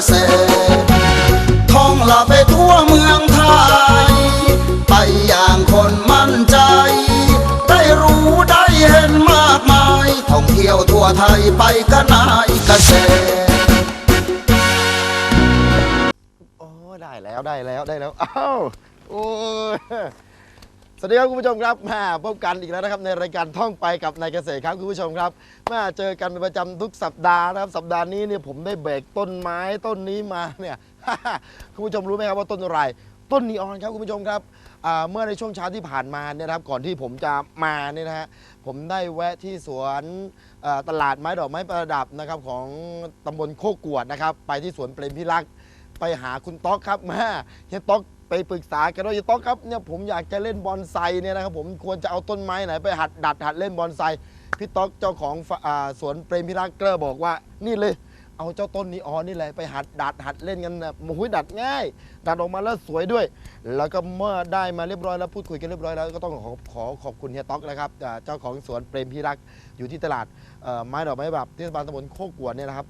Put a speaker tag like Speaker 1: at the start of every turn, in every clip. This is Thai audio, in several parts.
Speaker 1: ทยไปก็นายเรท่องละไปทั่วเมืองไทย ไปอย่างคนมั่นใจ ได้รู้ได้เห็นมากมาย ท่องเที่ยวทั่วไทยไปก็นายเกษตร
Speaker 2: โอ้ได้แล้วได้แล้วได้แล้วอ้าวโอ้ย สวัสดีครับคุณผู้ชมครับมาพบกันอีกแล้วนะครับในรายการท่องไปกับนายเกษตรครับคุณผู้ชมครับมาเจอกันเป็นประจำทุกสัปดาห์นะครับสัปดาห์นี้เนี่ยผมได้เบรกต้นไม้ต้นนี้มาเนี่ย คุณผู้ชมรู้ไหมครับว่าต้นอะไร ต้นนีออนครับคุณผู้ชมครับอ่าเมื่อในช่วงเช้าที่ผ่านมาเนี่ยนะครับก่อนที่ผมจะมาเนี่ยนะฮะผมได้แวะที่สวนเอ่อตลาดไม้ดอกไม้ประดับนะครับของตำบลโคกวดนะครับไปที่สวนเปรมพิรักษ์ไปหาคุณต๊อกครับแม่เฮียต๊อก ไปปรึกษากันว่าเฮียต๊อกครับเนี่ยผมอยากจะเล่นบอนไซเนี่ยนะครับผมควรจะเอาต้นไม้ไหนไปหัดดัดหัดเล่นบอนไซพี่ต๊อกเจ้าของอ่าสวนเปรมพิรักษ์เกลอบอกว่านี่เลย เอาเจ้าต้นนีออนนี่แหละไปหัดดัดหัดเล่นกันนะโอ้ยดัดง่าย ดัดออกมาแล้วสวยด้วย แล้วก็เมื่อได้มาเรียบร้อยแล้วพูดคุยกันเรียบร้อยแล้วก็ต้องขอขอขอบคุณเฮียต๊อกนะครับอ่าเจ้าของสวนเปรมพิรักษ์อยู่ที่ตลาดเอ่อไม้ดอกไม้แบบเทศบาลตำบลโคกวนเนี่ยนะครับ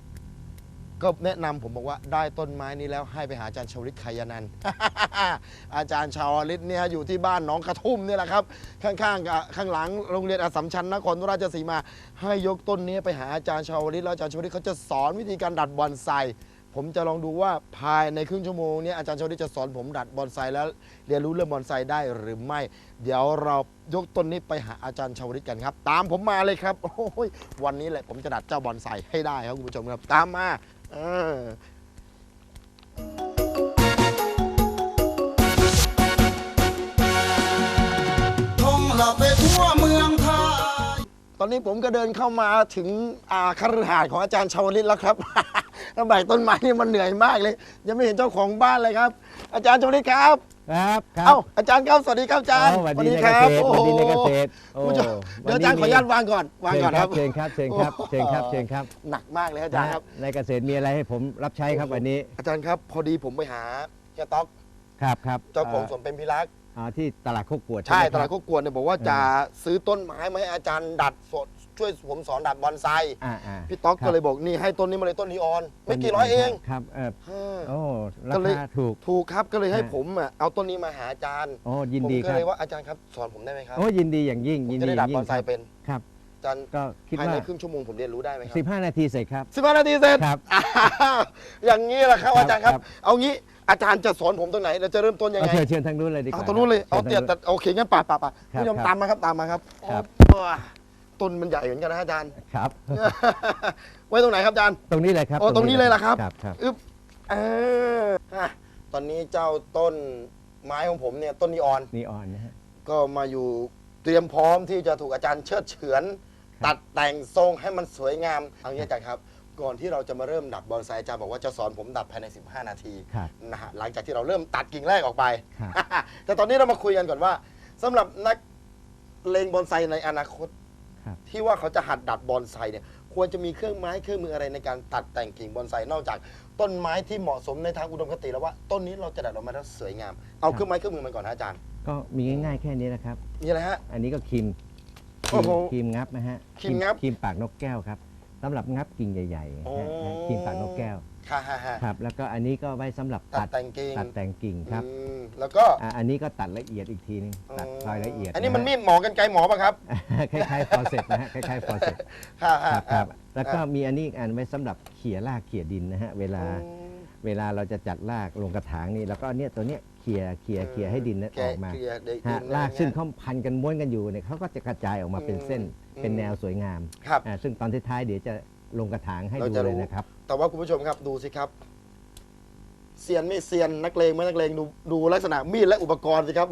Speaker 2: ก็แนะนำผมบอกว่าได้ต้นไม้นี้แล้วให้ไปหาอาจารย์ชาวลิตขยานันท์ อาจารย์ชาวลิตเนี่ยอยู่ที่บ้านหนองกระทุ่มเนี่ยแหละครับ ข้างๆกับข้างหลังโรงเรียนอัสสัมชัญนครราชสีมา ให้ยกต้นนี้ไปหาอาจารย์ชาวลิตแล้วอาจารย์ชาวลิตเขาจะสอนวิธีการดัดบอนไซผมจะลองดูว่าภายในครึ่งชั่วโมงเนี้อาจารย์ชาวลิตจะสอนผมดัดบอนไซแล้วเรียนรู้เรื่องบอนไซได้หรือไม่ เดี๋ยวเรายกต้นนี้ไปหาอาจารย์ชาวลิตกันครับ ตามผมมาเลยครับโอ้ยวันนี้แหละผมจะดัดเจ้าบอนไซให้ได้ครับคุณผู้ชมครับตามมา ออ
Speaker 1: ท่องละไปทั่วเมืองไทย
Speaker 2: ตอนนี้ผมก็เดินเข้ามาถึงอาคฤหาสน์ของอาจารย์ชาวลิตแล้วครับ แล้วใบต้นไม้นี่มันเหนื่อยมากเลย ยังไม่เห็นเจ้าของบ้านเลยครับ อาจารย์ชาวลิตครับ
Speaker 3: ครับครับ
Speaker 2: เอ้าอาจารย์ครับสวัสดีครับอาจารย์
Speaker 3: เอ้าสวัสดีใน
Speaker 2: ค
Speaker 3: เก
Speaker 2: รั
Speaker 3: ษตร
Speaker 2: โอ้
Speaker 3: สวัสดีในเก
Speaker 2: โห
Speaker 3: ษตรโอ้
Speaker 2: คุณผู้ชมเดี๋ยวอาจารย์ขออนุญาตวางก่อนวางก่อนครับ
Speaker 3: เชิญครับ เชิญครับ เชิญครับ เชิญครับ
Speaker 2: หนักมากเลยอาจารย์ครับ
Speaker 3: ในเกษตรมีอะไรให้ผมรับใช้ครับวันนี้
Speaker 2: อาจารย์ครับ พอดีผมไปหาเฮียต๊อก
Speaker 3: ครับครับ
Speaker 2: เจ้าของสวนเป็นพิรักษ์
Speaker 3: อ่าที่ตลาดโคกกวด
Speaker 2: ใช่
Speaker 3: ไหม
Speaker 2: ตลาด
Speaker 3: ค
Speaker 2: โค
Speaker 3: รับ
Speaker 2: กวนเนี่ยบอกว่าจะซื้อต้นไม้มาให้อาจารย์ดัดสดช่วยผมสอนดัดบอนไซ
Speaker 3: อ่าอ่า
Speaker 2: พี่ต๊อกก็เลยบอกนี่ให้ต้นนี้มาเลยต้นนีออน ไม่กี่ร้อยเอง
Speaker 3: ครับเออ
Speaker 2: เออ
Speaker 3: โอ้รา
Speaker 2: ก็เลย
Speaker 3: คาถูก
Speaker 2: ถูกครับก็เลยให้
Speaker 3: อ่า
Speaker 2: ผมอะเอาต้นนี้มาหาอาจารย์
Speaker 3: โอ้ยิน
Speaker 2: ผม
Speaker 3: ดี
Speaker 2: ก็
Speaker 3: ครับ
Speaker 2: เลยว่าอาจารย์ครับสอนผมได้ไหมครับ
Speaker 3: โอ้ยินดีอย่างยิ่ง
Speaker 2: ผม
Speaker 3: ยิน
Speaker 2: จะ
Speaker 3: ดี
Speaker 2: ได้
Speaker 3: อ
Speaker 2: ดัด
Speaker 3: ย่าง
Speaker 2: บ
Speaker 3: ยิ่
Speaker 2: อน
Speaker 3: ง
Speaker 2: ไซ
Speaker 3: ครับ
Speaker 2: เป็น
Speaker 3: ครับ
Speaker 2: อาจารย์
Speaker 3: ก็คิด
Speaker 2: ภาย
Speaker 3: ว่า
Speaker 2: ในครึ่งชั่วโมงผมเรียนรู้ได้ไหมครั
Speaker 3: 15 นาทีเสร็จครับ
Speaker 2: สิบห้านาทีเสร็จ
Speaker 3: ครับ
Speaker 2: อ้าวอย่างนี้แหละครับ
Speaker 3: ครับ
Speaker 2: อาจารย์ครับ
Speaker 3: ครับ
Speaker 2: เอางี้ อาจารย์จะสอนผมตรงไหนเราจะเริ่มต้นยัง
Speaker 3: เอา
Speaker 2: ไง
Speaker 3: เชิญเชิญทางนู้นเลยดีก
Speaker 2: เอา
Speaker 3: ว่า
Speaker 2: ตรงนู้นเลย
Speaker 3: ชิ
Speaker 2: เอา
Speaker 3: ญทง
Speaker 2: เตีย
Speaker 3: นู้น
Speaker 2: แต่โอเคงั้นป่าป่าป่า
Speaker 3: ครับ
Speaker 2: ผู้ชม
Speaker 3: ครับ
Speaker 2: ตามมาครับตามมาครับ
Speaker 3: ครับ
Speaker 2: โอ้ต้นมันใหญ่เหมือนกันนะอาจารย์
Speaker 3: ครับ
Speaker 2: ไว้ตรงไหนครับอาจารย์
Speaker 3: ตรงนี้เลยครับ
Speaker 2: โอ้ตรงนี้เลยเหรอครับ
Speaker 3: ครับครับ
Speaker 2: อึ๊บเอออะตอนนี้เจ้าต้นไม้ของผมเนี่ยต้นนีออน
Speaker 3: นีออนนะฮะ
Speaker 2: ก็มาอยู่เตรียมพร้อมที่จะถูกอาจารย์เชิดเฉือน ตัดแต่งทรงให้มันสวยงามเอางี้อาจารย์ครับ ก่อนที่เราจะมาเริ่มดัดบอนไซอาจารย์บอกว่าจะสอนผมดัดภายใน 15 นาที
Speaker 3: ครับ
Speaker 2: นะฮะหลังจากที่เราเริ่มตัดกิ่งแรกออกไป
Speaker 3: ครับ
Speaker 2: แต่ตอนนี้เรามาคุยกันก่อนว่าสำหรับนักเลงบอนไซในอนาคต
Speaker 3: ครับ
Speaker 2: ที่ว่าเขาจะหัดดัดบอนไซเนี่ยควรจะมีเครื่องไม้เครื่องมืออะไรในการตัดแต่งกิ่งบอนไซนอกจาก ต้นไม้ที่เหมาะสมในทางอุดมคติแล้วว่าต้นนี้เราจะดัดออกมาแล้วสวยงามเอาเครื่องไม้เครื่องมือมันก่อนนะอาจารย์
Speaker 3: ก็มีง่ายๆแค่นี้นะครับ
Speaker 2: มีอะไรฮะ
Speaker 3: อันนี้ก็ครีมค
Speaker 2: โอ้
Speaker 3: รีม
Speaker 2: โห
Speaker 3: ครีมงับนะฮะ
Speaker 2: ครีมงับ
Speaker 3: ครีมปากนกแก้วครับ สำหรับงับกิ่งใหญ่ๆ
Speaker 2: โอ้
Speaker 3: ฮะฮะครีมปากนกแก้ว
Speaker 2: ค่ะฮะฮะ
Speaker 3: ครับ แล้วก็อันนี้ก็ไว้สำหรับ
Speaker 2: ตั
Speaker 3: ตั
Speaker 2: ด
Speaker 3: ด
Speaker 2: แต่งกิ่ง
Speaker 3: ตัดแต่งกิ่งครับ
Speaker 2: อืมแล้วก็
Speaker 3: อะอันนี้ก็ตัดละเอียดอีกทีนึงตัดรายละเอียด
Speaker 2: อันนี้มันะมี
Speaker 3: ฮะ
Speaker 2: ดหมอกันไกลหมอป่ะครับ
Speaker 3: คล้ายๆฟอเซตนะฮะคล้ายๆฟอเซต
Speaker 2: ค่ะ
Speaker 3: ค
Speaker 2: ฮะ
Speaker 3: รับครับแล้วก็มีอันนี้อีกอันไว้สำหรับเขี่ยรากเขี่ยดินนะฮะเวลา
Speaker 2: อืม
Speaker 3: เวลาเราจะจัดรากลงกระถางนี่แล้วก็เนี่ยตัวเนี้ย เขี่ยเขี่ยเขี่ยให้ดินนั้น
Speaker 2: แกะ
Speaker 3: ออกมา
Speaker 2: เกลี่ยได้
Speaker 3: ฮะ
Speaker 2: ดิน
Speaker 3: ราก
Speaker 2: อะไร
Speaker 3: ซึ่ง
Speaker 2: เงี้ย
Speaker 3: เขาพันกันม้วนกันอยู่เนี่ยเขาก็จะกระจายออกมาเป็นเส้น
Speaker 2: อืม
Speaker 3: เป็นแนวสวยงาม
Speaker 2: ครับ
Speaker 3: อ่าซึ่งตอนท้ายๆเดี๋ยวจะลงกระถางให้
Speaker 2: เรา
Speaker 3: ดู
Speaker 2: จะ
Speaker 3: เลย
Speaker 2: รู้
Speaker 3: นะครับ
Speaker 2: แต่ว่าคุณผู้ชมครับดูสิครับเซียนไม่เซียนนักเลงไม่นักเลงดูดูลักษณะมีดและอุปกรณ์สิครับ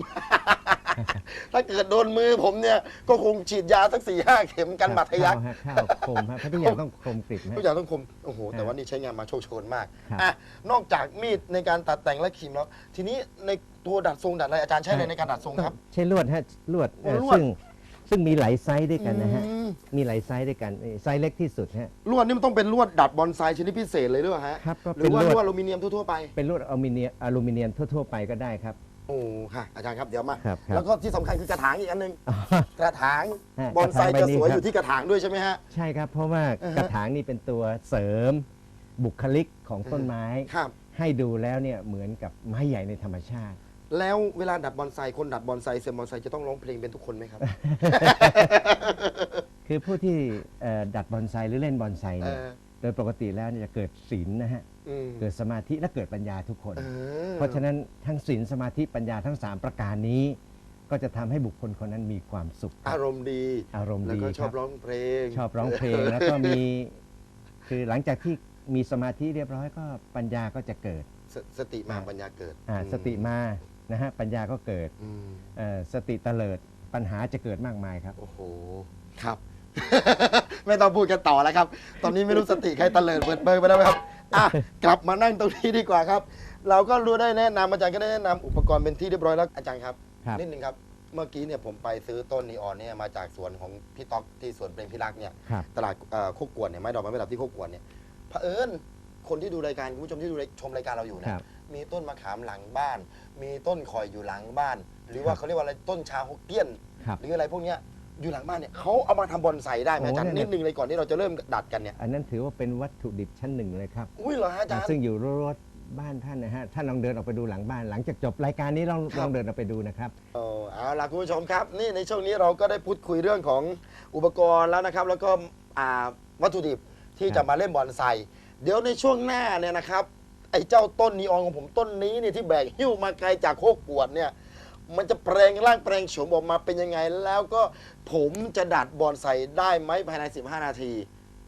Speaker 2: ถ้าเกิดโดนมือผมเนี่ยก็คงฉีดยาสักสี่ห้าเข็มกันบาดทะยัก
Speaker 3: ข้าวฮะข้าวคมฮะเพราะทุกอย่างต้องคมกริบฮะ
Speaker 2: ทุกอย่างต้องคมโอ้โหแต่
Speaker 3: ครับ
Speaker 2: ว่านี่ใช้งานมาโชคโชนมาก
Speaker 3: ครับ
Speaker 2: อะนอกจากมีดในการตัดแต่งและขีมแล้ว ทีนี้ในตัวดัดทรงดัดอะไรอาจารย์ใช้อะไรในการดัดทรงครับ
Speaker 3: ใช้ลวดฮะลวด
Speaker 2: โอ้
Speaker 3: เอ่อ
Speaker 2: ลวด
Speaker 3: ซึ่งซึ่งมีหลายไซส์ด้วยกันนะฮะ
Speaker 2: อืม
Speaker 3: มีหลายไซส์ด้วยกันไซส์เล็กที่สุดฮะ
Speaker 2: ลวดนี่มันต้องเป็นลวดดัดบอนไซชนิดพิเศษเลยหรือเปล่าฮะ
Speaker 3: ครับก็
Speaker 2: ห
Speaker 3: เป็
Speaker 2: รื
Speaker 3: น
Speaker 2: อว่า
Speaker 3: ล
Speaker 2: ล
Speaker 3: ว
Speaker 2: ว
Speaker 3: ด
Speaker 2: ดอลูมิเนียมทั่วๆไป
Speaker 3: เป็นลวดอลูมิเนียมอลูมิเนียมทั่วๆไปก็ได้ครับ
Speaker 2: โอ้ค่ะอาจารย์ครับเดี๋ยวมา
Speaker 3: ครับครับ
Speaker 2: แล้วก็ที่สำคัญคือกระถางอีกอันหนึง กระถาง
Speaker 3: ฮะ
Speaker 2: บอนไซ
Speaker 3: กระถางใบ
Speaker 2: จะ
Speaker 3: นี้
Speaker 2: สวย
Speaker 3: ครับ
Speaker 2: อยู่ที่กระถางด้วยใช่ไหมฮะ
Speaker 3: ใช่ครับเพราะว่า
Speaker 2: อ่าฮะ
Speaker 3: กระถางนี่เป็นตัวเสริมบุคลิกของต้นไม้
Speaker 2: ครับ
Speaker 3: ให้ดูแล้วเนี่ยเหมือนกับไม้ใหญ่ในธรรมชาติ
Speaker 2: แล้วเวลาดัดบอนไซคนดัดบอนไซเซลล์บอนไซจะต้องร้องเพลงเป็นทุกคนไหมครับ
Speaker 3: คือผู้ที่เอ่อดัดบอนไซหรือเล่นบอนไซ
Speaker 2: เอ
Speaker 3: เนี่ย
Speaker 2: อ
Speaker 3: โดยปกติแล้วเนี่ยจะเกิดศีลนะฮะ
Speaker 2: อืม
Speaker 3: เกิดสมาธิและเกิดปัญญาทุกคน
Speaker 2: เออ
Speaker 3: เพราะฉะนั้นทั้งศีลสมาธิปัญญาทั้ง 3 ประการนี้ ก็จะทำให้บุคคลคนนั้นมีความสุขครับ
Speaker 2: อารมณ์ดี
Speaker 3: อารมณ์
Speaker 2: แล้ว
Speaker 3: ดี
Speaker 2: ก็ช
Speaker 3: ค
Speaker 2: อ
Speaker 3: รั
Speaker 2: บบร้องเพลง
Speaker 3: ชอบร้องเพลงแล้วก็มี คือหลังจากที่มีสมาธิเรียบร้อยก็ปัญญาก็จะเกิด
Speaker 2: สสติมาปัญญาเกิด
Speaker 3: อ่า
Speaker 2: อื
Speaker 3: สติมานะฮะปัญญาก็เกิด
Speaker 2: อืม
Speaker 3: เอ่อสติเตลิดปัญหาจะเกิดมากมายครับ
Speaker 2: โอ้โห ครับ ไม่ต้องพูดกันต่อแล้วครับ ตอนนี้ไม่รู้สติใครตะเลิดเปิดเบิงไปแล้วไหมครับอะกลับมานั่งตรงนี้ดีกว่าครับ เราก็รู้ได้แนะนำอาจารย์ก็ได้แนะนำอุปกรณ์เป็นที่เรียบร้อยแล้วอาจารย์ครับ
Speaker 3: ครับ
Speaker 2: นิดนึงครับ เมื่อกี้เนี่ยผมไปซื้อต้นนีออนเนี่ยมาจากสวนของพี่ต๊อกที่สวนเปรมพิรักษ์เนี่ย
Speaker 3: ครับ
Speaker 2: ตลาดเอ่อโคกกวนเนี่ยไม้ดอกไม้ประดับที่โคกกวนเนี่ยเผอิญคนที่ดูรายการคุณผู้ชมที่ดูชมรายการเราอยู่
Speaker 3: ค
Speaker 2: เนี่ย
Speaker 3: รับ
Speaker 2: มีต้นมะขามหลังบ้าน มีต้นข่อยอยู่หลังบ้าน หรือว่าเขาเรียกว่าอะไรต้นชาฮกเกี้ยน
Speaker 3: ครับ
Speaker 2: หรืออะไรพวกเนี้ย อยู่หลังบ้านเนี่ยเขาเอามาทำบอนไซได้ไหม
Speaker 3: โอ้
Speaker 2: อาจารย์
Speaker 3: เนี่ย
Speaker 2: นิดนึงเลยก่อนที่เราจะเริ่มดัดกันเนี่ย
Speaker 3: อันนั้นถือว่าเป็นวัตถุดิบชั้นหนึ่งเลยครับ
Speaker 2: อุ้ยเหรอฮะอาจารย์
Speaker 3: ซึ่งอยู่รถๆบ้านท่านนะฮะท่านลองเดินออกไปดูหลังบ้าน หลังจากจบรายการนี้ลอง
Speaker 2: ครับ
Speaker 3: ลองเดินออกไปดูนะครับ
Speaker 2: เออเอาล่ะคุณผู้ชมครับนี่ในช่วงนี้เราก็ได้พูดคุยเรื่องของอุปกรณ์แล้วนะครับ แล้วก็อ่าวัตถุดิบที่
Speaker 3: ครับ
Speaker 2: จะมาเล่นบอนไซเดี๋ยวในช่วงหน้าเนี่ยนะครับไอ้เจ้าต้นนีออนของผมต้นนี้เนี่ยที่แบกหิ้วมาไกลจากโคกกวดเนี่ย มันจะแปลงร่างแปลงโฉมออกมาเป็นยังไง แล้วก็ผมจะดัดบอนไซได้ไหมภายใน 15 นาที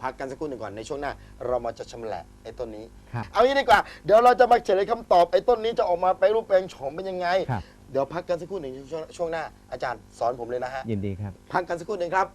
Speaker 2: พักกันสักครู่หนึ่งก่อนในช่วงหน้า เรามาจะชำแหละไอ้ต้นนี้
Speaker 3: ครับ
Speaker 2: เอางี้ดีกว่า เดี๋ยวเราจะมาเฉลยคำตอบไอ้ต้นนี้จะออกมาไปนรูปแปลงโฉมเป็นยังไง
Speaker 3: ครับ
Speaker 2: เดี๋ยวพักกันสักครู่หนึ่งช่วงช่วงหน้าอาจารย์สอนผมเลยนะฮะ
Speaker 3: ยินดีครับ
Speaker 2: พักกันสักครู่หนึ่งครับ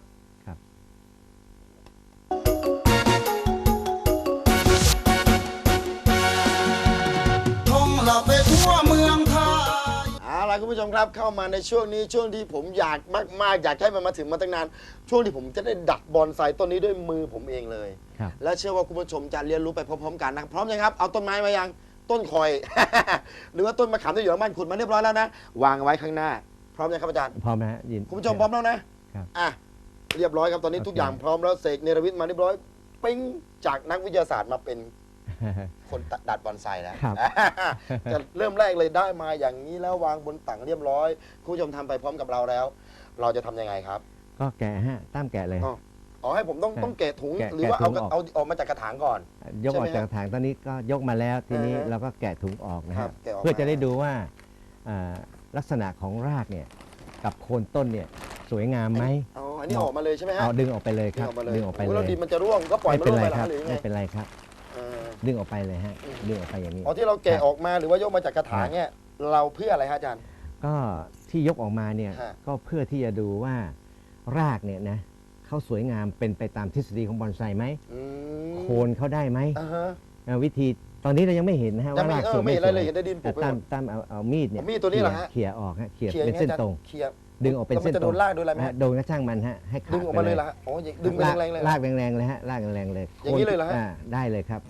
Speaker 2: ผู้ชมครับเข้ามาในช่วงนี้ช่วงที่ผมอยากมากๆ อยากให้มันมาถึงมาตั้งนาน ช่วงที่ผมจะได้ดัดบอนไซต้นนี้ด้วยมือผมเองเลย
Speaker 3: ครับ
Speaker 2: และเชื่อว่าคุณผู้ชมจะเรียนรู้ไปพร้อมๆกันนะครับพร้อมยังครับเอาต้นไม้มายังต้นคอย หรือว่าต้นมะขามที่อยู่หลังบ้านขุดมาเรียบร้อยแล้วนะวางไว้ข้างหน้า พร้อมยังครับอาจารย์
Speaker 3: พร้อมนะฮะยิน
Speaker 2: คุณผู้ชมพร้อมแล้วนะครับอะเรียบร้อยครับตอนนี้
Speaker 3: โอเค
Speaker 2: ทุกอย่างพร้อมแล้วเสกเนรวิทย์มาเรียบร้อย ปิ้งจากนักวิทยาศาสตร์มาเป็น คนดัดบอนไซแล้ว
Speaker 3: ครับ
Speaker 2: จะเริ่มแรกเลยได้มาอย่างนี้แล้ววางบนตังเรียบร้อยคุณผู้ชมทำไปพร้อมกับเราแล้ว เราจะทำยังไงครับ
Speaker 3: ก็แกะฮะตามแกะเลย
Speaker 2: อ๋อ อ๋อให้ผมต้อง
Speaker 3: แกะ
Speaker 2: ต้องแกะถุง
Speaker 3: แกะ
Speaker 2: หรือว่า
Speaker 3: แกะถุ
Speaker 2: เอา
Speaker 3: งออก
Speaker 2: เอาออกมาจากกระถางก่อน
Speaker 3: ยกออก
Speaker 2: ใช่ไหม
Speaker 3: จากถังตอนนี้ก็ยกมาแล้วทีนี้
Speaker 2: อ่าฮะ
Speaker 3: เราก็แกะถุงออกนะ
Speaker 2: ครั
Speaker 3: ฮะ
Speaker 2: บแกะออก
Speaker 3: เพื่อจะ
Speaker 2: มา
Speaker 3: ได้ดูว่าอ่าลักษณะของรากเนี่ยกับโคนต้นเนี่ยสวยงามไหม
Speaker 2: อ๋ออันนี้ออกมาเลยใช่ไหมฮะ
Speaker 3: เอาดึงออกไปเลยค
Speaker 2: ดึง
Speaker 3: รับ
Speaker 2: ออกมาเลย
Speaker 3: ดึงออกไป
Speaker 2: โอ้
Speaker 3: เล
Speaker 2: แล้ว
Speaker 3: ย
Speaker 2: ดินมันจะร่วงก็ปล่อย
Speaker 3: ไม่
Speaker 2: มัน
Speaker 3: เป็น
Speaker 2: ร่วง
Speaker 3: ไร
Speaker 2: ไปเหรอ
Speaker 3: ครับ
Speaker 2: หรือยังไง
Speaker 3: ไม่เป็นไรครับ
Speaker 2: เออ
Speaker 3: ดึงออกไปเลยฮะ
Speaker 2: อืม
Speaker 3: ดึงออกไปอย่างนี้
Speaker 2: อ๋อที่เราแกะออกมาหรือว่ายกมาจากกระถางเนี่ยเราเพื่ออะไรฮะอาจารย์
Speaker 3: ก็ที่ยกออกมาเนี่ย
Speaker 2: ฮะ
Speaker 3: ก็เพื่อที่จะดูว่ารากเนี่ยนะเขาสวยงามเป็นไปตามทฤษฎีของบอนไซไหม
Speaker 2: อืม
Speaker 3: โคนเขาได้ไหม
Speaker 2: อ่าฮะ
Speaker 3: เอ่อวิธีตอนนี้เรายังไม่เห็นนะฮะ
Speaker 2: ยัง
Speaker 3: ว่า
Speaker 2: ไม่
Speaker 3: ราก
Speaker 2: เอ
Speaker 3: ส
Speaker 2: อ
Speaker 3: วย
Speaker 2: ไม่
Speaker 3: ไม่
Speaker 2: เห็น
Speaker 3: ส
Speaker 2: อะไร
Speaker 3: วย
Speaker 2: เลยเห็นได้ดินปลู
Speaker 3: แต่
Speaker 2: กไปห
Speaker 3: ตาม
Speaker 2: มด
Speaker 3: ตามเอาเอามีดเนี่ย
Speaker 2: เอามีดตัวนี้เหรอฮะ
Speaker 3: เขี่ยออกฮะเขี่ย
Speaker 2: เคลียร์
Speaker 3: เป็น
Speaker 2: ไง
Speaker 3: เส้น
Speaker 2: อาจารย์
Speaker 3: ตรง
Speaker 2: เคลียร์
Speaker 3: ดึงออกเป็น
Speaker 2: แล้วมั
Speaker 3: เส้น
Speaker 2: จะ
Speaker 3: ต
Speaker 2: โด
Speaker 3: รง
Speaker 2: นลากโดนอะไรไหม
Speaker 3: ฮะ
Speaker 2: ฮะ
Speaker 3: โดนกระช่างมันฮะให้ขาด
Speaker 2: ดึงออกมาเลย
Speaker 3: ไป
Speaker 2: เหรอฮะอ๋อดึงไป
Speaker 3: ลาก
Speaker 2: แรงๆเลยเหรอ
Speaker 3: ลากแรงๆเลยฮะลากแรงๆเลย
Speaker 2: อย่างนี้เลยเหรอฮะา
Speaker 3: ได้เลยครับ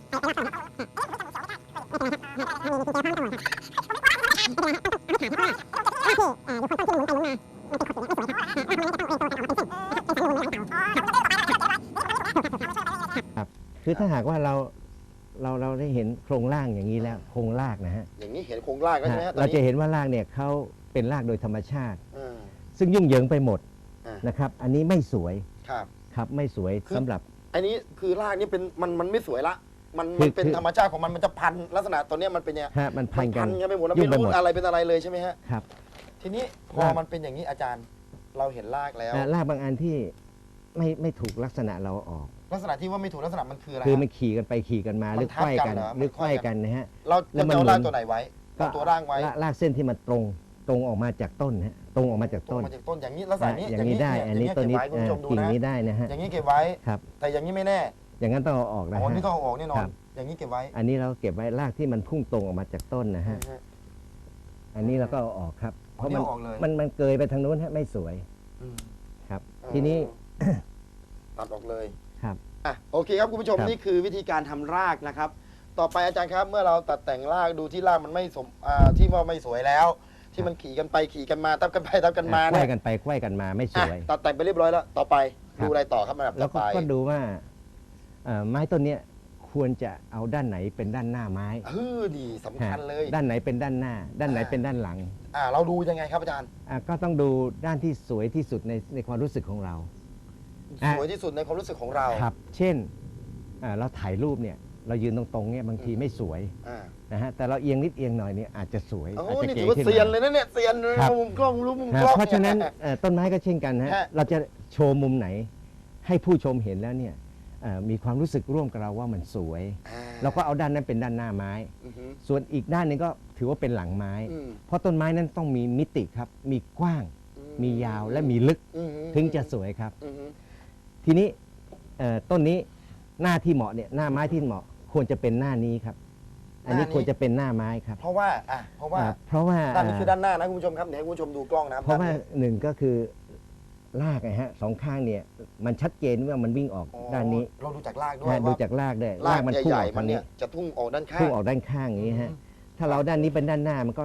Speaker 3: ครับ คือถ้าหากว่าเราเราเราได้เห็นโครงร่างอย่างนี้แล้วโครงรากนะฮะ
Speaker 2: อย่างนี้เห็นโครงลากแล้วใช่ไหมฮะตอน
Speaker 3: เราจะ
Speaker 2: นี้
Speaker 3: เห็นว่ารากเนี่ยเขาเป็นรากโดยธรรมชาติ
Speaker 2: อืม
Speaker 3: ซึ่งยุ่งเหยิงไปหมด
Speaker 2: อ่าน
Speaker 3: นะครับ อันนี้ไม่สวย
Speaker 2: ครับ
Speaker 3: ครับไม่สวย
Speaker 2: คือ
Speaker 3: สำหรับ
Speaker 2: อันนี้คือรากนี่เป็นมันมันไม่สวยละ มัน
Speaker 3: คือ
Speaker 2: มันเป็น
Speaker 3: คือ
Speaker 2: ธรรมชาติของมันมันจะพันลักษณะตัวเนี้ยมันเป็นเนี่ย
Speaker 3: ฮะมันพัน
Speaker 2: มัน
Speaker 3: กั
Speaker 2: พั
Speaker 3: น
Speaker 2: นกันไปหมดแล้ว
Speaker 3: ยุ่
Speaker 2: ไม่
Speaker 3: งไป
Speaker 2: รู้
Speaker 3: หมด
Speaker 2: อะไรเป็นอะไรเลยใช่ไหมฮะ
Speaker 3: ครับ
Speaker 2: ทีนี้พอ
Speaker 3: ราก
Speaker 2: มันเป็นอย่างนี้อาจารย์ เราเห็นรากแล้ว
Speaker 3: อ่ารากบางอันที่ไม่ไม่ถูกลักษณะเราออก
Speaker 2: ลักษณะที่ว่าไม่ถูกลักษณะมันคืออะไร
Speaker 3: คือ
Speaker 2: ฮะ
Speaker 3: มันขี่กันไปขี่กันมา
Speaker 2: มัน
Speaker 3: หรือ
Speaker 2: ทั
Speaker 3: ไข
Speaker 2: บ
Speaker 3: ว้
Speaker 2: กัน
Speaker 3: กัน
Speaker 2: เหรอ
Speaker 3: หรือ
Speaker 2: มัน
Speaker 3: ไข
Speaker 2: ไขว้
Speaker 3: ว้
Speaker 2: กั
Speaker 3: กันนนะฮะ
Speaker 2: เรา
Speaker 3: แล้
Speaker 2: จะ
Speaker 3: วมัน
Speaker 2: เอา
Speaker 3: หมุน
Speaker 2: รากตัวไหนไว้เอาตัวร่างไว้
Speaker 3: ลรากเส้นที่มันตรงตรงออกมาจากต้นฮะ ตรงออกมาจาก
Speaker 2: ตรง
Speaker 3: ต้น
Speaker 2: มาจากต้นอย่างนี้ลักษณะนี้
Speaker 3: อะอย่างนี้ได้
Speaker 2: เย
Speaker 3: อันนี้
Speaker 2: ย่าง
Speaker 3: ตัวนี้
Speaker 2: เก็บไว้คุณผู้ชมดู
Speaker 3: กิ่ง
Speaker 2: นะ
Speaker 3: นี้ได้นะฮะ
Speaker 2: อย่างนี้เก็บไว้
Speaker 3: ครับ
Speaker 2: แต่อย่างนี้ไม่แน่
Speaker 3: อย่างนั้นต้องเอาออกนะ
Speaker 2: อ๋อ
Speaker 3: ฮะ
Speaker 2: นี่ต้องเอาออกแน่นอ
Speaker 3: คนรับ
Speaker 2: อย่างนี้เก็บไว้
Speaker 3: อันนี้เราเก็บไว้รากที่มันพุ่งตรงออกมาจากต้นนะฮะ
Speaker 2: อือฮะ
Speaker 3: อันนี้เราก็เอาออกครับ เพ
Speaker 2: อ๋อ
Speaker 3: ราะ
Speaker 2: นี่
Speaker 3: มัน
Speaker 2: เอาออกเลย
Speaker 3: มันมันเกยไปทางนู้นฮะไม่สวย
Speaker 2: อืม
Speaker 3: ครับ ทีนี้
Speaker 2: ตัดออกเลย
Speaker 3: ครับ
Speaker 2: อะโอเคครับคุณผู้ชม
Speaker 3: ครับ
Speaker 2: นี่คือวิธีการทำรากนะครับ ต่อไปอาจารย์ครับ เมื่อเราตัดแต่งรากดูที่รากมันไม่สมอ่าที่ว่าไม่สวยแล้ว ที่มันขี่กันไปขี่กันมาทับกันไปทับกันมา
Speaker 3: ไข
Speaker 2: เนี่
Speaker 3: ว้
Speaker 2: ย
Speaker 3: กันไปไขว้กันมาไม่ส
Speaker 2: อะ
Speaker 3: วย
Speaker 2: ตัดแต่งไปเรียบร้อยแล้ว ต่อไป
Speaker 3: ครับ
Speaker 2: ดูอะไรต่อครับระดับ
Speaker 3: แล้
Speaker 2: ต่
Speaker 3: ว
Speaker 2: อ
Speaker 3: ก็
Speaker 2: ไป
Speaker 3: ก็ดูว่าเอ่อไม้ต้นเนี้ยคควรจะเอาด้านไหนเป็นด้านหน้าไม้
Speaker 2: เออดีสำคัญเลย
Speaker 3: ด้านไหนเป็นด้านหน้า ด้านไหน
Speaker 2: อ่า
Speaker 3: เป็นด้านหลัง
Speaker 2: อ่าเราดูยังไงครับอาจารย์
Speaker 3: อะก็ต้องดูด้านที่สวยที่สุดในในความรู้สึกของเราอะ
Speaker 2: สวยที่สุดในความรู้สึกของเรา
Speaker 3: ครับ เช่นอ่าเราถ่ายรูปเนี่ย เรายืนตรงๆเนี่ยบางทีไม่สวย
Speaker 2: อ่า
Speaker 3: นะฮะแต่เราเอียงนิดเอียงหน่อยเนี่ยอาจจะสวย
Speaker 2: โอ้
Speaker 3: อาจจะ
Speaker 2: นี่
Speaker 3: เก๋
Speaker 2: ถือว่า
Speaker 3: ขึ้น
Speaker 2: เซียน
Speaker 3: มา
Speaker 2: เลยนะเนี่ยเซียนเลย
Speaker 3: ครับ
Speaker 2: มุมกล้องรู้มุม
Speaker 3: ฮะ
Speaker 2: กล้อง
Speaker 3: เพราะฉะนั้น
Speaker 2: ย
Speaker 3: เอ่อต้นไม้ก็เช่นกันนะฮะ
Speaker 2: ฮะ
Speaker 3: เราจะโชว์มุมไหน ให้ผู้ชมเห็นแล้วเนี่ยเอ่อมีความรู้สึกร่วมกับเราว่ามันสวย
Speaker 2: อ่
Speaker 3: เราก็เอาด้านนั้นเป็นด้านหน้าไม้
Speaker 2: อือฮึ
Speaker 3: ส่วนอีกด้านหนึงก็ถือว่าเป็นหลังไม้
Speaker 2: อืม
Speaker 3: เพราะต้นไม้นั้นต้องมีมิติครับ มีกว้าง มียาวและมีลึก
Speaker 2: อือฮึ
Speaker 3: ถึงจะสวยครับ
Speaker 2: อือฮึ
Speaker 3: ทีนี้เอ่อต้นนี้หน้าที่เหมาะเนี่ยหน้าไม้ที่เหมาะ ควรจะเป็นหน้านี้ครับ อันนี้ ควรจะเป็นหน้าไม้ครับ
Speaker 2: เพราะว่าอะเพราะว่า
Speaker 3: อ่าเพราะว่า
Speaker 2: ด้านนี้คือด้านหน้านะคุณผู้ชมครับเดี๋ยวให้คุณผู้ชมดูกล้องนะ
Speaker 3: เพราะว่า
Speaker 2: ด้นนี้
Speaker 3: หนึ่งก็คือรากนะฮะสองข้างเนี่ยมันชัดเจนว่ามันวิ่งออก
Speaker 2: อ๋อ
Speaker 3: ด้านนี้
Speaker 2: เราดูจากรากด้วย
Speaker 3: นะดู
Speaker 2: ว่า
Speaker 3: จากรากด้วย
Speaker 2: ราก
Speaker 3: มันพุ่ง
Speaker 2: ให
Speaker 3: อ
Speaker 2: ญ่
Speaker 3: อก
Speaker 2: ๆมั
Speaker 3: ทานง
Speaker 2: เนี่
Speaker 3: นี้
Speaker 2: ยจะทุ่งออกด้านข้าง
Speaker 3: พุ่งออกด้านข้างอย่างนี้ฮะถ้าเราด้านนี้เป็นด้านหน้ามันก็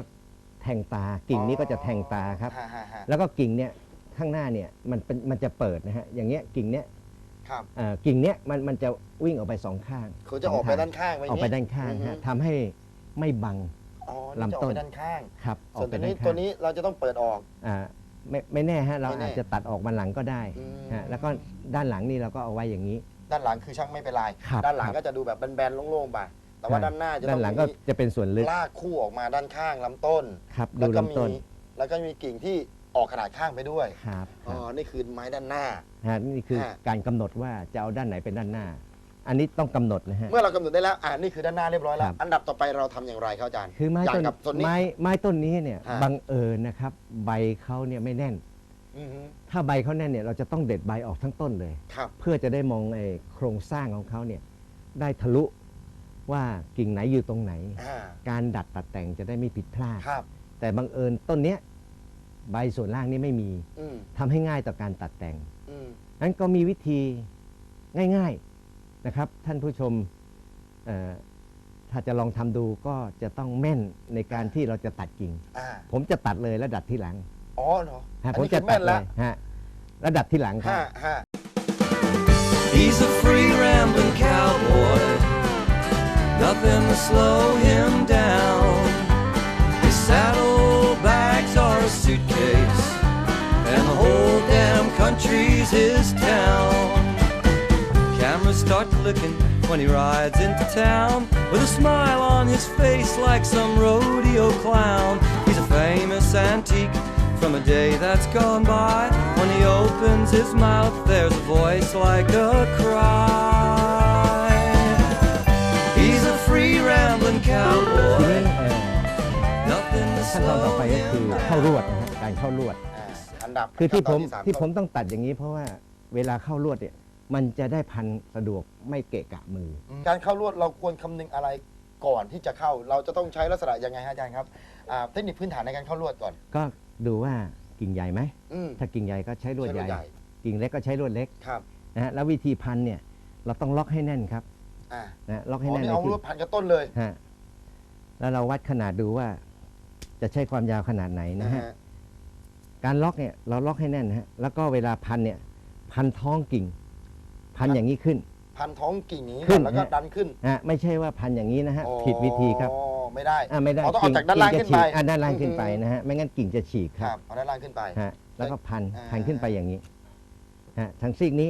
Speaker 3: แทงตากิ่งนี้ก็จะแทงตาครับ
Speaker 2: ฮ่าฮ่าฮ่า
Speaker 3: แล้วก็กิ่งเนี่ยข้างหน้าเนี่ยมันเป็นมันจะเปิดนะฮะอย่างเงี้ยกิ่งเนี้ย
Speaker 2: ครับ
Speaker 3: เอ่อกิ่งเนี้ยมันมันจะวิ่งออกไปสองข้าง
Speaker 2: เขาจะออกไปด้านข้างไป
Speaker 3: ออกไปด้านข้าง
Speaker 2: อือฮึ
Speaker 3: ฮะทำให้ไม่บัง
Speaker 2: อ๋อนี่จะออก
Speaker 3: ลำต้
Speaker 2: ไป
Speaker 3: น
Speaker 2: ด้านข้าง
Speaker 3: ครับออ
Speaker 2: ส่ว
Speaker 3: ก
Speaker 2: น
Speaker 3: ไป
Speaker 2: ตัว
Speaker 3: ด้า
Speaker 2: นี้
Speaker 3: นข้าง
Speaker 2: ตัวนี้เราจะต้องเปิดออก
Speaker 3: อ่าไม่ไม่แน่ฮะเรา
Speaker 2: ไม่แน่
Speaker 3: อาจจะตัดออกมาหลังก็ได้
Speaker 2: อืม
Speaker 3: ฮะแล้วก็ด้านหลังนี่เราก็เอาไว้อย่างนี้
Speaker 2: ด้านหลังคือช่างไม่เป็นไร
Speaker 3: ครับ
Speaker 2: ด้านหลัง
Speaker 3: ครับ
Speaker 2: ก็จะดูแบบแบนๆโล่งๆไป แต่ว่า
Speaker 3: ใช่
Speaker 2: ด้านหน้าจะ
Speaker 3: ด้า
Speaker 2: ต้อนง
Speaker 3: หลังก็
Speaker 2: มี
Speaker 3: จะเป็นส่วนลึก
Speaker 2: ลากคู่ออกมาด้านข้างลำต้น
Speaker 3: ครับ
Speaker 2: แล้
Speaker 3: ดู
Speaker 2: วก็มี
Speaker 3: ลำต้น
Speaker 2: แล้วก็มีกิ่งที่ ออกขนาดข้างไปด้วย
Speaker 3: ครับค
Speaker 2: อ๋อ
Speaker 3: รับ
Speaker 2: นี่คือไม้ด้านหน้า
Speaker 3: ฮะนี่คือ
Speaker 2: ฮะ
Speaker 3: การกำหนดว่าจะเอาด้านไหนเป็นด้านหน้า อันนี้ต้องกำหนดนะฮะ
Speaker 2: เมื่อเรากำหนดได้แล้วอ่านี่คือด้านหน้าเรียบร้อยแล้
Speaker 3: ควรับ
Speaker 2: อันดับต่อไปเราทำอย่างไรครับอาจารย์
Speaker 3: คือไม้
Speaker 2: อย่าง
Speaker 3: ต้น
Speaker 2: กับต้นนี้
Speaker 3: ไม้ไม้ต้นนี้เนี่ย
Speaker 2: ฮะ
Speaker 3: บังเอิญนะครับ ใบเขาเนี่ยไม่แน่น
Speaker 2: อือฮึ
Speaker 3: ถ้าใบเขาแน่นเนี่ยเราจะต้องเด็ดใบออกทั้งต้นเลย
Speaker 2: ครับ
Speaker 3: เพื่อจะได้มองไอ้โครงสร้างของเขาเนี่ยได้ทะลุว่ากิ่งไหนอยู่ตรงไหน
Speaker 2: อ่า
Speaker 3: การดัดตัดแต่งจะได้ไม่ผิดพลาด
Speaker 2: ครับ
Speaker 3: แต่บังเอิญต้นเนี้ย ใบส่วนล่างนี่ไม่มี
Speaker 2: อืม
Speaker 3: ทำให้ง่ายต่อการตัดแต่ง
Speaker 2: อืม
Speaker 3: นั้นก็มีวิธีง่ายๆนะครับ ท่านผู้ชมเอ่อถ้าจะลองทำดูก็จะต้องแม่นในการที่เราจะตัดกิ่ง
Speaker 2: อ่า
Speaker 3: ผมจะตัดเลยแล้วดัดที่หลัง
Speaker 2: อ๋อเหรอ
Speaker 3: ฮะ
Speaker 2: อัน
Speaker 3: ผม
Speaker 2: นี้
Speaker 3: จะ
Speaker 2: คือ
Speaker 3: ตั
Speaker 2: แม่
Speaker 3: ด
Speaker 2: น
Speaker 3: เล
Speaker 2: แล้ว
Speaker 3: ยฮะแล้วดัดที่หลังครั
Speaker 2: ห้า
Speaker 3: บ
Speaker 2: ห้า
Speaker 4: He's a free rambling cowboy, nothing to slow him down. country's his town. Cameras start clicking when he rides into town with a smile on his face like some rodeo clown. He's a famous antique from a day that's gone by. When he opens his mouth, there's a voice like a cry. He's a free rambling
Speaker 3: ทีนี้
Speaker 4: cowboy,
Speaker 3: เอ่อ
Speaker 4: nothing to
Speaker 3: ขั้นตอนต่อ
Speaker 4: slow
Speaker 3: ไปก็คือ
Speaker 4: him
Speaker 3: เข้ารวด
Speaker 4: down.
Speaker 3: นะฮะการเข้ารวด
Speaker 2: อ่าอันดับ
Speaker 3: คือที่ผม
Speaker 2: ขั้นตอนสา
Speaker 3: ที่ผม
Speaker 2: เข้า
Speaker 3: ต้องตัดอย่างนี้ เพราะว่า เวลาเข้ารวดเนี่ยมันจะได้พันสะดวกไม่เกะกะมือ
Speaker 2: การเข้ารวดเราควรคำนึงอะไรก่อนที่จะเข้า เราจะต้องใช้ลักษณะยังไงฮะอาจารย์ครับอ่าเทคนิคพื้นฐานในการเข้ารวดก่อน
Speaker 3: ก็ดูว่ากิ่งใหญ่ไหม
Speaker 2: อืม
Speaker 3: ถ้ากิ่งใหญ่ก็ใช้ลวด
Speaker 2: ใช้
Speaker 3: ใหญ่ กิ่งเล็กก็ใช้ลวดเล็ก
Speaker 2: ครับ
Speaker 3: นะฮะแล้ววิธีพันเนี่ยเราต้องล็อกให้แน่นครับ
Speaker 2: อ่า
Speaker 3: นะล็อก
Speaker 2: อ๋
Speaker 3: ให้
Speaker 2: อ
Speaker 3: แน่น
Speaker 2: นี่
Speaker 3: ใน
Speaker 2: เอา
Speaker 3: ที่
Speaker 2: รวดพันกับต้นเลย
Speaker 3: ฮะแล้วเราวัดขนาดดูว่า จะใช้ความยาวขนาดไหนนะฮะ
Speaker 2: ฮะ
Speaker 3: การล็อกเนี่ยเราล็อกให้แน่นนะฮะแล้วก็เวลาพันเนี่ย พันท้องกิ่ง พันอย่างนี้ขึ้น
Speaker 2: พันท้องกิ่งนี้
Speaker 3: ขึ้
Speaker 2: ก่อนนแล้วก็
Speaker 3: ฮะ
Speaker 2: ดันขึ้น
Speaker 3: นะฮะไม่ใช่ว่าพันอย่างนี้นะฮะ
Speaker 2: อ๋อ
Speaker 3: ผิดวิธีครับ
Speaker 2: ไม่ได้
Speaker 3: อ่าไม่ได้
Speaker 2: อ๋อต้องเอาจากด้านล่าง
Speaker 3: กิ่
Speaker 2: ขึ้น
Speaker 3: จะ
Speaker 2: ไป
Speaker 3: ฉีกอ่าด้านล่างขึ้นไป
Speaker 2: อืม
Speaker 3: นะฮะไม่งั้นกิ่งจะฉีก
Speaker 2: ค
Speaker 3: ครั
Speaker 2: รับบเอาด้านล่างขึ้นไป
Speaker 3: ฮะแล้วก็พัน
Speaker 2: อ่า
Speaker 3: พันขึ้นไปอย่างนี้ฮะทางซีกนี้